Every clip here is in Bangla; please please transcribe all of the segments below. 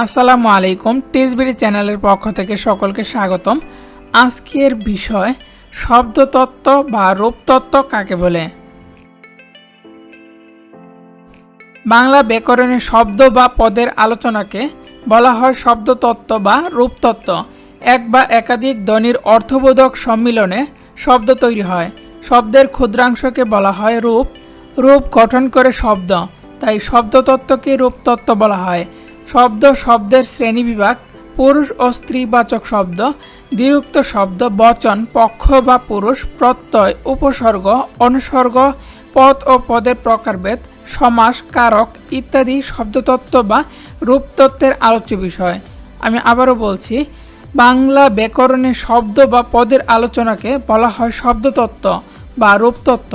আসসালামু আলাইকুম, টেজবিডি চ্যানেলের পক্ষ থেকে সকলকে স্বাগতম। আজকের বিষয়, শব্দতত্ত্ব বা রূপতত্ত্ব কাকে বলে? বাংলা ব্যাকরণে শব্দ বা পদের আলোচনাকে বলা হয় শব্দতত্ত্ব বা রূপতত্ত্ব। এক বা একাধিক ধ্বনির অর্থবোধক সম্মিলনে শব্দ তৈরি হয়। শব্দের ক্ষুদ্রাংশকে বলা হয় রূপ। রূপ গঠন করে শব্দ, তাই শব্দতত্ত্বকে রূপতত্ত্ব বলা হয়। শব্দ শব্দের শ্রেণীবিভাগ, পুরুষ ও স্ত্রীবাচক শব্দ, দ্বিরুক্ত শব্দ, বচন, পক্ষ বা পুরুষ, প্রত্যয়, উপসর্গ, অনুসর্গ, পদ ও পদের প্রকারভেদ, সমাস, কারক ইত্যাদি শব্দতত্ত্ব বা রূপতত্ত্বের আলোচ্য বিষয়। আমি আবারও বলছি, বাংলা ব্যাকরণে শব্দ বা পদের আলোচনাকে বলা হয় শব্দতত্ত্ব বা রূপতত্ত্ব।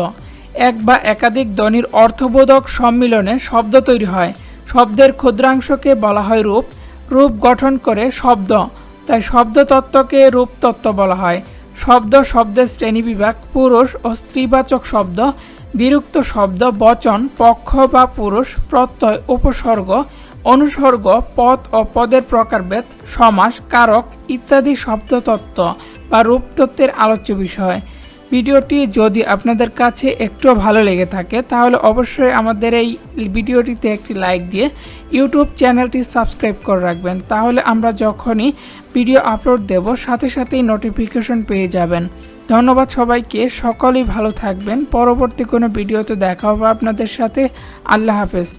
এক বা একাধিক ধ্বনির অর্থবোধক সম্মিলনে শব্দ তৈরি হয়। শব্দের ক্ষুদ্রাংশকে বলা হয় রূপ। রূপ গঠন করে শব্দ। তাই শব্দতত্ত্বকে রূপতত্ত্ব বলা হয়। শব্দ শব্দের শ্রেণীবিভাগ পুরুষ ও স্ত্রীবাচক শব্দ, বিরুক্ত শব্দ, বচন, পক্ষ বা পুরুষ, প্রত্যয়, উপসর্গ, অনুসর্গ, পদ ও পদের প্রকারভেদ, সমাস, কারক ইত্যাদি শব্দতত্ত্ব বা রূপতত্ত্বের আলোচ্য বিষয়। ভিডিওটি যদি আপনাদের কাছে একটু ভালো লেগে থাকে, তাহলে অবশ্যই আমাদের এই ভিডিওটিতে একটি লাইক দিয়ে ইউটিউব চ্যানেলটি সাবস্ক্রাইব করে রাখবেন। তাহলে আমরা যখনই ভিডিও আপলোড দেব, সাথে সাথেই নোটিফিকেশন পেয়ে যাবেন। ধন্যবাদ সবাইকে, সকলেই ভালো থাকবেন। পরবর্তী কোনো ভিডিওতে দেখা হবে আপনাদের সাথে। আল্লাহ হাফেজ।